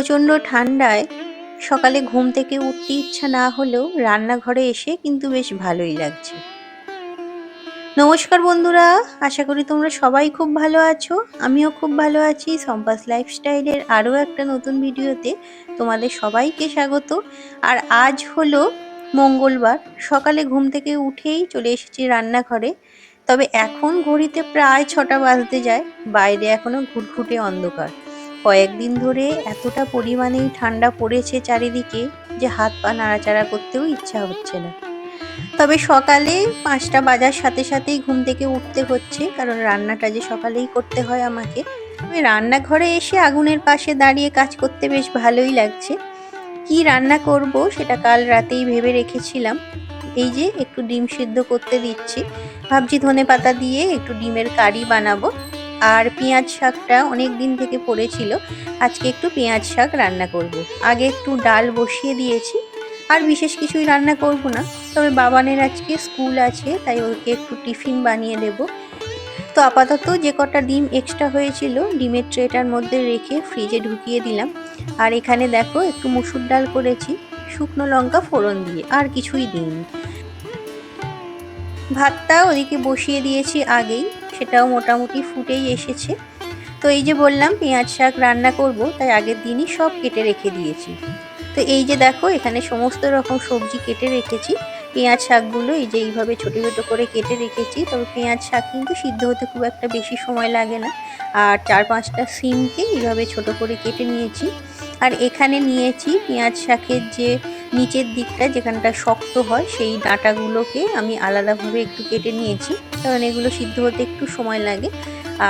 প্রচণ্ড ঠান্ডায় সকালে ঘুম থেকে উঠতে ইচ্ছা না হলেও রান্নাঘরে এসে কিন্তু বেশ ভালোই লাগছে। নমস্কার বন্ধুরা, আশা করি তোমরা সবাই খুব ভালো আছো, আমিও খুব ভালো আছি। সম্পাস লাইফস্টাইলের আরও একটা নতুন ভিডিওতে তোমাদের সবাইকে স্বাগত। আর আজ হলো মঙ্গলবার, সকালে ঘুম থেকে উঠেই চলে এসেছি রান্নাঘরে। তবে এখন ঘড়িতে প্রায় ছটা বাজতে যায়, বাইরে এখনও ঘুটঘুটে অন্ধকার। কয়েকদিন ধরে এতটা পরিমাণেই ঠান্ডা পড়েছে চারিদিকে যে হাত পা নাড়াচাড়া করতেও ইচ্ছা হচ্ছে না। তবে সকালে পাঁচটা বাজার সাথে সাথেই ঘুম থেকে উঠতে হচ্ছে, কারণ রান্নাটা যে সকালেই করতে হয় আমাকে। আমি রান্নাঘরে এসে আগুনের পাশে দাঁড়িয়ে কাজ করতে বেশ ভালোই লাগছে। কি রান্না করব সেটা কাল রাতেই ভেবে রেখেছিলাম। এই যে একটু ডিম সিদ্ধ করতে দিচ্ছি। ভাবছি ধনে পাতা দিয়ে একটু ডিমের কারি বানাবো। আর পেঁয়াজ শাকটা অনেক দিন থেকে পড়েছিল, আজকে একটু পেঁয়াজ শাক রান্না করব। আগে একটু ডাল বসিয়ে দিয়েছি, আর বিশেষ কিছুই রান্না করব না। তবে বাবানের আজকে স্কুল আছে, তাই ওকে একটু টিফিন বানিয়ে দেব। তো আপাতত যে কটা ডিম এক্সট্রা হয়েছিল, ডিমের ট্রেটার মধ্যে রেখে ফ্রিজে ঢুকিয়ে দিলাম। আর এখানে দেখো, একটু মুসুর ডাল করেছি, শুকনো লঙ্কা ফোড়ন দিয়ে, আর কিছুই দিইনি। ভাতটা ওদিকে বসিয়ে দিয়েছি আগেই। সেটাও মোটামুটি ফুটেই এসেছে। তো এই যে বললাম, পেঁয়াজ শাক রান্না করব, তাই আগের দিনই সব কেটে রেখে দিয়েছি। তো এই যে দেখো, এখানে সমস্ত রকম সবজি কেটে রেখেছি। পেঁয়াজ শাকগুলো এই যে এইভাবে ছোটো ছোটো করে কেটে রেখেছি। তবে পেঁয়াজ শাক কিন্তু সিদ্ধ হতে খুব একটা বেশি সময় লাগে না। আর চার পাঁচটা সিমকে এইভাবে ছোট করে কেটে নিয়েছি। আর এখানে নিয়েছি পেঁয়াজ শাকের যে নিচের দিকটা যেখানটা শক্ত হয়, সেই ডাঁটাগুলোকে আমি আলাদাভাবে একটু কেটে নিয়েছি। কারণ এগুলো সিদ্ধ হতে একটু সময় লাগে।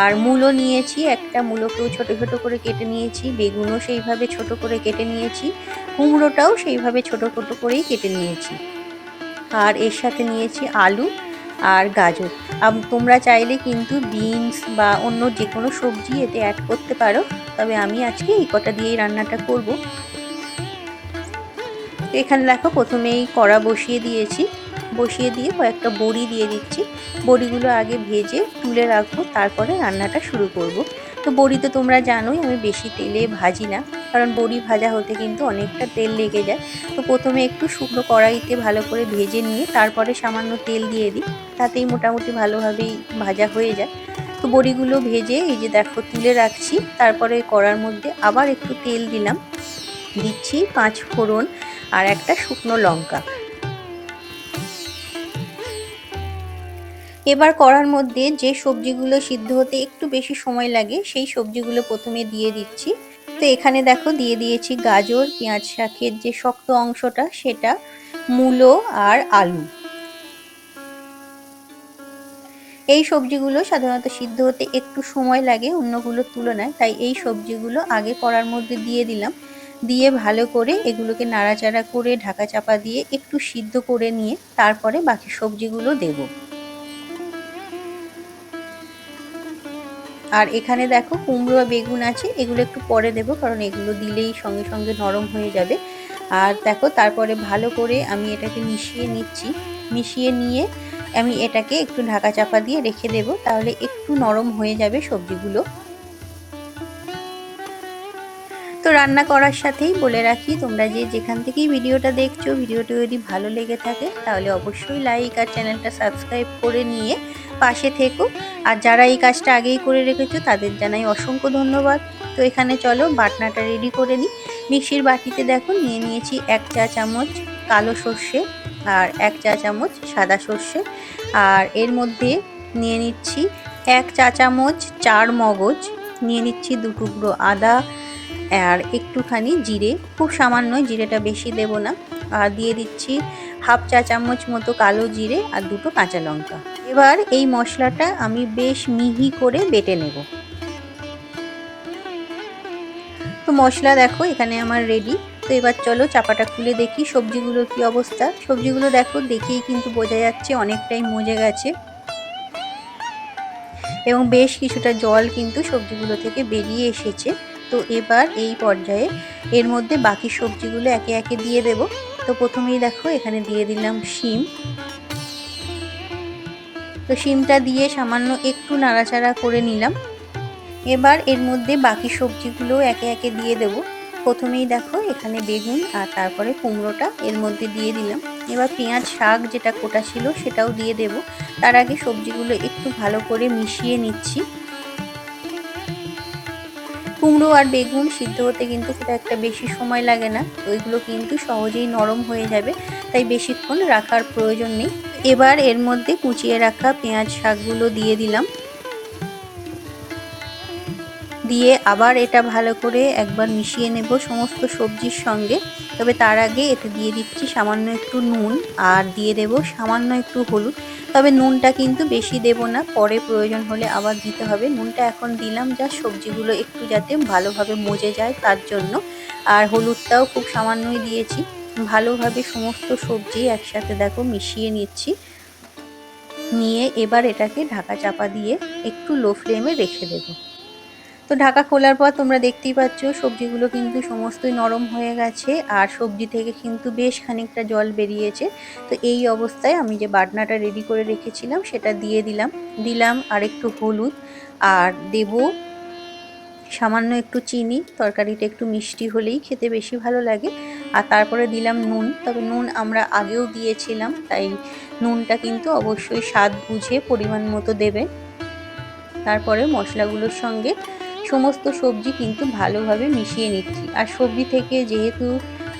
আর মূলো নিয়েছি, একটা মূলোকেও ছোট ছোট করে কেটে নিয়েছি, বেগুনও সেইভাবে ছোট করে কেটে নিয়েছি, কুমড়োটাও সেইভাবে ছোট ছোট করেই কেটে নিয়েছি। আর এর সাথে নিয়েছি আলু আর গাজর। তোমরা চাইলে কিন্তু বিনস বা অন্য যে কোনো সবজি এতে অ্যাড করতে পারো। তবে আমি আজকে এই কটা দিয়েই রান্নাটা করব। এখানে দেখো প্রথমেই কড়া বসিয়ে দিয়েছি। বসিয়ে দিয়ে কয়েকটা বড়ি দিয়ে দিচ্ছি। বড়িগুলো আগে ভেজে তুলে রাখব, তারপরে রান্নাটা শুরু করব। তো বড়ি তো তোমরা জানোই, আমি বেশি তেলে ভাজি না, কারণ বড়ি ভাজা হতে কিন্তু অনেকটা তেল লেগে যায়। তো প্রথমে একটু শুকনো কড়াইতে ভালো করে ভেজে নিয়ে তারপরে সামান্য তেল দিয়ে দিই, তাতেই মোটামুটি ভালোভাবেই ভাজা হয়ে যায়। তো বড়িগুলো ভেজে এই যে দেখো তুলে রাখছি, তারপরে কড়ার মধ্যে আবার একটু তেল দিলাম। দিচ্ছি পাঁচ ফোড়ন আর একটা শুকনো লঙ্কা। এবার করার মধ্যে যে সবজিগুলো সিদ্ধ হতে একটু বেশি সময় লাগে, সেই সবজিগুলো প্রথমে দিয়ে দিচ্ছি। তো এখানে দেখো দিয়ে দিয়েছি গাজর, পেঁয়াজ শাকের যে শক্ত অংশটা, সেটা মূলো আর আলু। এই সবজিগুলো সাধারণত সিদ্ধ হতে একটু সময় লাগে অন্যগুলোর তুলনায়, তাই এই সবজিগুলো আগে কড়ার মধ্যে দিয়ে দিলাম। দিয়ে ভালো করে এগুলোকে নাড়াচাড়া করে ঢাকা চাপা দিয়ে একটু সিদ্ধ করে নিয়ে তারপরে বাকি সবজিগুলো দেব। আর এখানে দেখো কুমড়ো বেগুন আছে, এগুলো একটু পরে দেব কারণ এগুলো দিলেই সঙ্গে সঙ্গে নরম হয়ে যাবে। আর দেখো তারপরে ভালো করে আমি এটাকে মিশিয়ে নিচ্ছি। মিশিয়ে নিয়ে আমি এটাকে একটু ঢাকা চাপা দিয়ে রেখে দেব, তাহলে একটু নরম হয়ে যাবে সবজিগুলো। তো রান্না করার সাথেই বলে রাখি, তোমরা যে যেখান থেকেই ভিডিওটা দেখছ, ভিডিওটি যদি ভালো লেগে থাকে, তাহলে অবশ্যই লাইক আর চ্যানেলটা সাবস্ক্রাইব করে নিয়ে পাশে থেকো। আর যারা এই কাজটা আগেই করে রেখেছো, তাদের জানাই অসংখ্য ধন্যবাদ। তো এখানে চলো, বাটনাটা রেডি করে নিই। মিক্সির বাটিতে দেখো, নিয়ে নিয়েছি এক চা চামচ কালো সর্ষে আর এক চা চামচ সাদা সর্ষে। আর এর মধ্যে নিয়ে নিচ্ছি এক চা চামচ চার মগজ, নিয়ে নিচ্ছি দু টুকরো আদা আর একটুখানি জিরে। খুব সামান্য, জিরেটা বেশি দেব না। আর দিয়ে দিচ্ছি হাফ চা চামচ মতো কালো জিরে আর দুটো কাঁচা লঙ্কা। এবার এই মশলাটা আমি বেশ মিহি করে বেটে নেব। তো মশলা দেখো এখানে আমার রেডি তো এবার চলো চাপাটা খুলে দেখি সবজিগুলোর কি অবস্থা। সবজিগুলো দেখো দেখেই কিন্তু বোঝা যাচ্ছে অনেকটাই মজে গেছে। এবং বেশ কিছুটা জল কিন্তু সবজিগুলো থেকে বেরিয়ে এসেছে। তো এবার এই পর্যায়ে এর মধ্যে বাকি সবজিগুলো একে একে দিয়ে দেব। তো প্রথমেই দেখো, এখানে দিয়ে দিলাম শিম। তো শিমটা দিয়ে সামান্য একটু নাড়াচাড়া করে নিলাম। এবার এর মধ্যে বাকি সবজিগুলো একে একে দিয়ে দেব। প্রথমেই দেখো, এখানে বেগুন আর তারপরে কুমড়োটা এর মধ্যে দিয়ে দিলাম। এবার পেঁয়াজ শাক যেটা কোটা ছিল সেটাও দিয়ে দেব। তার আগে সবজিগুলো একটু ভালো করে মিশিয়ে নিচ্ছি। কুমড়ো আর বেগুন সিদ্ধ হতে কিন্তু খুব একটা বেশি সময় লাগে না। ওইগুলো কিন্তু সহজেই নরম হয়ে যাবে, তাই বেশিক্ষণ রাখার প্রয়োজন নেই। এবার এর মধ্যে কুচিয়ে রাখা পেঁয়াজ শাকগুলো দিয়ে দিলাম। দিয়ে আবার এটা ভালো করে একবার মিশিয়ে নেব সমস্ত সবজির সঙ্গে। তবে তার আগে এতে দিয়ে দিচ্ছি সামান্য একটু নুন আর দিয়ে দেব সামান্য একটু হলুদ। তবে নুনটা কিন্তু বেশি দেব না, পরে প্রয়োজন হলে আবার দিতে হবে। নুনটা এখন দিলাম যা সবজিগুলো একটু যাতে ভালোভাবে মজে যায় তার জন্য। আর হলুদটাও খুব সামান্যই দিয়েছি। ভালোভাবে সমস্ত সবজি একসাথে দেখো মিশিয়ে নিচ্ছি। নিয়ে এবার এটাকে ঢাকা চাপা দিয়ে একটু লো ফ্লেমে রেখে দেবো। তো ঢাকা খোলার পর তোমরা দেখতেই পাচ্ছ, সবজিগুলো কিন্তু সমস্তই নরম হয়ে গেছে আর সবজি থেকে কিন্তু বেশ খানিকটা জল বেরিয়েছে। তো এই অবস্থায় আমি যে বাটনাটা রেডি করে রেখেছিলাম, সেটা দিয়ে দিলাম। দিলাম আর একটু হলুদ আর দেব সামান্য একটু চিনি। তরকারিটা একটু মিষ্টি হলেই খেতে বেশি ভালো লাগে। আর তারপরে দিলাম নুন। তবে নুন আমরা আগেও দিয়েছিলাম, তাই নুনটা কিন্তু অবশ্যই স্বাদ বুঝে পরিমাণ মতো দেবে তারপরে মশলাগুলোর সঙ্গে সমস্ত সবজি কিন্তু ভালোভাবে মিশিয়ে নিচ্ছি। আর সবজি থেকে যেহেতু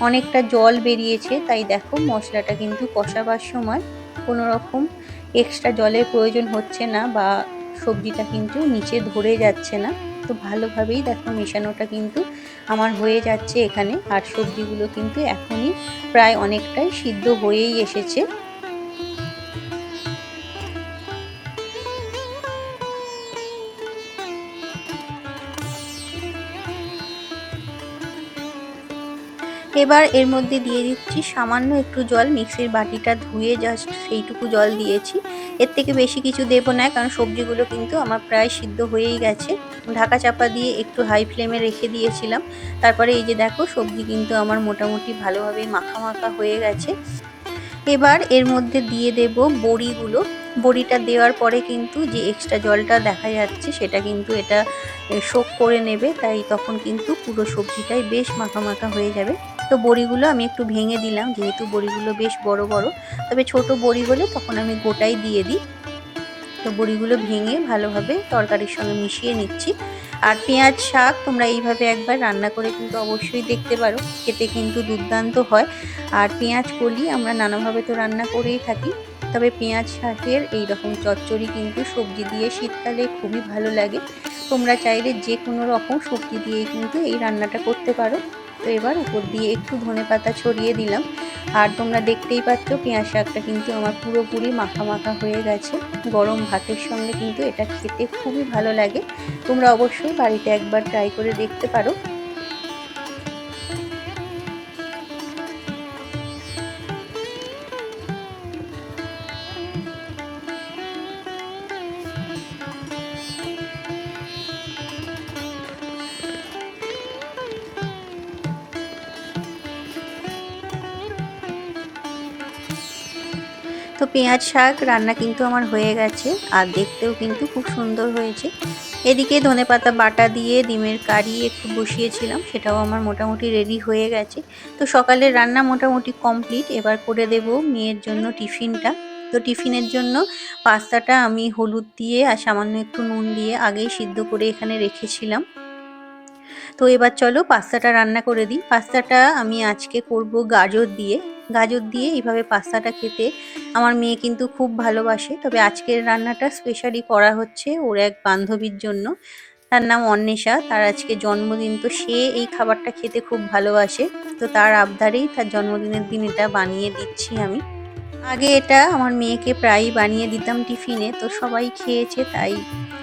অনেকটা জল বেরিয়েছে, তাই দেখো মশলাটা কিন্তু কষাবার সময় কোনো রকম এক্সট্রা জলের প্রয়োজন হচ্ছে না বা সবজিটা কিন্তু নিচে ধরে যাচ্ছে না। তো ভালোভাবেই দেখো মেশানোটা কিন্তু আমার হয়ে যাচ্ছে এখানে। আর সবজিগুলো কিন্তু এখনই প্রায় অনেকটাই সিদ্ধ হয়েই এসেছে। এবার এর মধ্যে দিয়ে দিচ্ছি সামান্য একটু জল। মিক্সির বাটিটা ধুয়ে জাস্ট সেইটুকু জল দিয়েছি। এর থেকে বেশি কিছু দেবো না, কারণ সবজিগুলো কিন্তু আমার প্রায় সিদ্ধ হয়েই গেছে। ঢাকা চাপা দিয়ে একটু হাই ফ্লেমে রেখে দিয়েছিলাম। তারপরে এই যে দেখো, সবজি কিন্তু আমার মোটামুটি ভালোভাবে মাখা মাখা হয়ে গেছে। এবার এর মধ্যে দিয়ে দেব বড়িগুলো। বড়িটা দেওয়ার পরে কিন্তু যে এক্সট্রা জলটা দেখা যাচ্ছে, সেটা কিন্তু এটা শোক করে নেবে। তাই তখন কিন্তু পুরো সবজিটাই বেশ মাখা মাখা হয়ে যাবে। তো বড়িগুলো আমি একটু ভেঙে দিলাম, যেহেতু বড়িগুলো বেশ বড় বড়। তবে ছোট বড়ি হলে তখন আমি গোটাই দিয়ে দিই। তো বড়িগুলো ভেঙে ভালোভাবে তরকারির সঙ্গে মিশিয়ে নিচ্ছি। আর পেঁয়াজ শাক তোমরা এইভাবে একবার রান্না করে কিন্তু অবশ্যই দেখতে পারো, খেতে কিন্তু দুর্দান্ত হয়। আর পেঁয়াজ কলি আমরা নানাভাবে তো রান্না করেই থাকি, তবে পেঁয়াজ শাকের এই রকম চচ্চড়ি কিন্তু সবজি দিয়ে শীতকালে খুবই ভালো লাগে। তোমরা চাইলে যে কোনো রকম সবজি দিয়ে কিন্তু এই রান্নাটা করতে পারো। তো এবার উপর দিয়ে একটু ধনে পাতা ছড়িয়ে দিলাম। আর তোমরা দেখতেই পাচ্ছ পেঁয়াজ শাকটা কিন্তু আমার পুরোপুরি মাখা মাখা হয়ে গেছে। গরম ভাতের সঙ্গে কিন্তু এটা খেতে খুবই ভালো লাগে। তোমরা অবশ্যই বাড়িতে একবার ট্রাই করে দেখতে পারো। তো পেঁয়াজ শাক রান্না কিন্তু আমার হয়ে গেছে, আর দেখতেও কিন্তু খুব সুন্দর হয়েছে। এদিকে ধনে পাতা বাটা দিয়ে ডিমের কারি একটু বসিয়েছিলাম, সেটাও আমার মোটামুটি রেডি হয়ে গেছে। তো সকালের রান্না মোটামুটি কমপ্লিট এবার করে দেব মেয়ের জন্য টিফিনটা। তো টিফিনের জন্য পাস্তাটা আমি হলুদ দিয়ে আর সামান্য একটু নুন দিয়ে আগেই সিদ্ধ করে এখানে রেখেছিলাম। তো এবার চলো পাস্তাটা রান্না করে দিই। পাস্তাটা আমি আজকে করব গাজর দিয়ে। গাজর দিয়ে এইভাবে পাস্তাটা খেতে আমার মেয়ে কিন্তু খুব ভালোবাসে। তবে আজকের রান্নাটা স্পেশালি করা হচ্ছে ওর এক বান্ধবীর জন্য। তার নাম অন্বেষা। তার আজকে জন্মদিন, তো সে এই খাবারটা খেতে খুব ভালোবাসে। তো তার আবদারেই তার জন্মদিনের দিন এটা বানিয়ে দিচ্ছি আমি। আগে এটা আমার মেয়েকে প্রায়ই বানিয়ে দিতাম টিফিনে, তো সবাই খেয়েছে, তাই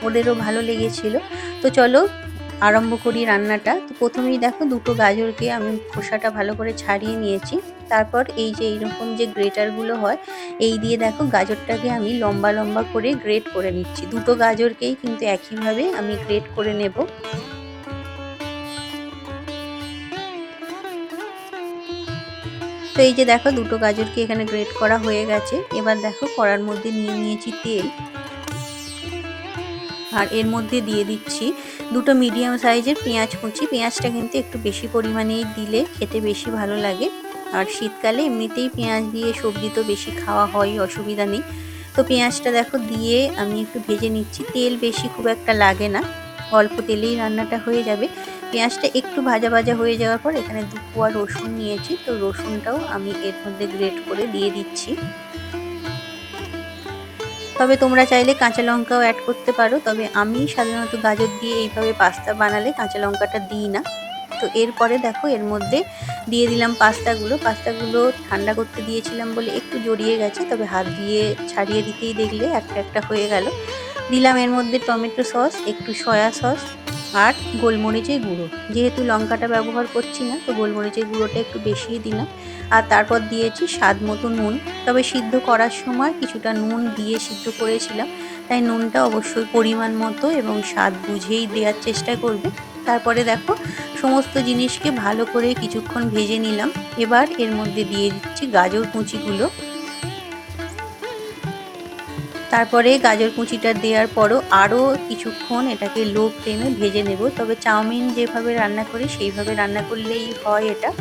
ওদেরও ভালো লেগেছিল। তো চলো আরম্ভ করি রান্নাটা। তো প্রথমেই দেখো দুটো গাজরকে আমি খোসাটা ভালো করে ছাড়িয়ে নিয়েছি। তারপর এই যে এইরকম যে গ্রেটারগুলো হয়, এই দিয়ে দেখো গাজরটাকে আমি লম্বা লম্বা করে গ্রেট করে নিচ্ছি। দুটো গাজরকেই কিন্তু একইভাবে আমি গ্রেট করে নেব। তো এই যে দেখো দুটো গাজরকে এখানে গ্রেট করা হয়ে গেছে। এবার দেখো কড়ার মধ্যে নিয়ে নিয়েছি তেল। আর এর মধ্যে দিয়ে দিচ্ছি দুটো মিডিয়াম সাইজের পেঁয়াজ কুচি। পেঁয়াজটা কিন্তু একটু বেশি পরিমাণেই দিলে খেতে বেশি ভালো লাগে। আর শীতকালে এমনিতেই পেঁয়াজ দিয়ে সবজি তো বেশি খাওয়া হয়, অসুবিধা নেই। তো পেঁয়াজটা দেখো দিয়ে আমি একটু ভেজে নিচ্ছি। তেল বেশি খুব একটা লাগে না, অল্প তেলেই রান্নাটা হয়ে যাবে। পেঁয়াজটা একটু ভাজা ভাজা হয়ে যাওয়ার পর এখানে দু কোয়া রসুন নিয়েছি। তো রসুনটাও আমি এর মধ্যে গ্রেট করে দিয়ে দিচ্ছি। তবে তোমরা চাইলে কাঁচা লঙ্কাও অ্যাড করতে পারো, তবে আমি সাধারণত গাজর দিয়ে এইভাবে পাস্তা বানালে কাঁচা লঙ্কাটা দিই না। তো এরপরে দেখো, এর মধ্যে দিয়ে দিলাম পাস্তাগুলো। পাস্তাগুলো ঠান্ডা করতে দিয়েছিলাম বলে একটু জড়িয়ে গেছে, তবে হাত দিয়ে ছাড়িয়ে দিতেই দেখলে একটা একটা হয়ে গেল। দিলাম এর মধ্যে টমেটো সস, একটু সয়া সস আর গোলমরিচের গুঁড়ো। যেহেতু লঙ্কাটা ব্যবহার করছি না, তো গোলমরিচের গুঁড়োটা একটু বেশিই দিলাম। আর তারপর দিয়েছি স্বাদ মতো নুন। তবে সিদ্ধ করার সময় কিছুটা নুন দিয়ে সিদ্ধ করেছিলাম। তাই নুনটা অবশ্যই পরিমাণ মতো এবং স্বাদ বুঝেই দেওয়ার চেষ্টা করবে। তারপরে দেখো, সমস্ত জিনিসকে ভালো করে কিছুক্ষণ ভেজে নিলাম। এবার এর মধ্যে দিয়ে দিচ্ছি গাজর কুচিগুলো। তারপরে গাজর কুচিটা দেওয়ার পরও আরও কিছুক্ষণ এটাকে লো ফ্লেমে ভেজে নেব। তবে চাউমিন যেভাবে রান্না করি, সেইভাবে রান্না করলেই হয় এটা।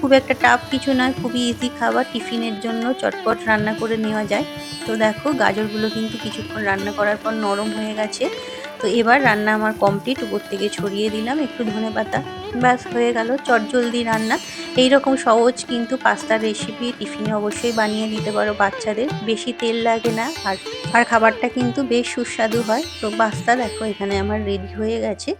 খুব একটা টাফ কিছু নয়, খুবই ইজি খাবার, টিফিনের জন্য চটপট রান্না করে নেওয়া যায়। তো দেখো, গাজরগুলো কিন্তু কিছুক্ষণ রান্না করার পর নরম হয়ে গেছে। তো এবার রান্না আমার কমপ্লিট উপর থেকে ছড়িয়ে দিলাম একটু ধনে পাতা। ব্যাস, হয়ে গেল চটজলদি রান্না। এই রকম সহজ কিন্তু পাস্তার রেসিপি টিফিনে অবশ্যই বানিয়ে দিতে পারো বাচ্চাদের। বেশি তেল লাগে না, আর আর খাবারটা কিন্তু বেশ সুস্বাদু হয়। তো পাস্তা দেখো, এখানে আমার রেডি হয়ে গেছে।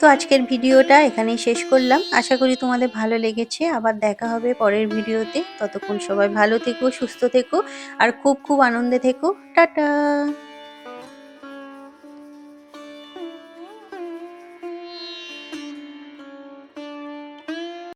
তো আজকের ভিডিওটা এখানেই শেষ করলাম। আশা করি তোমাদের ভালো লেগেছে। আবার দেখা হবে পরের ভিডিওতে। ততক্ষণ সবাই ভালো থেকো, সুস্থ থেকো, আর খুব খুব আনন্দে থেকো। টাটা!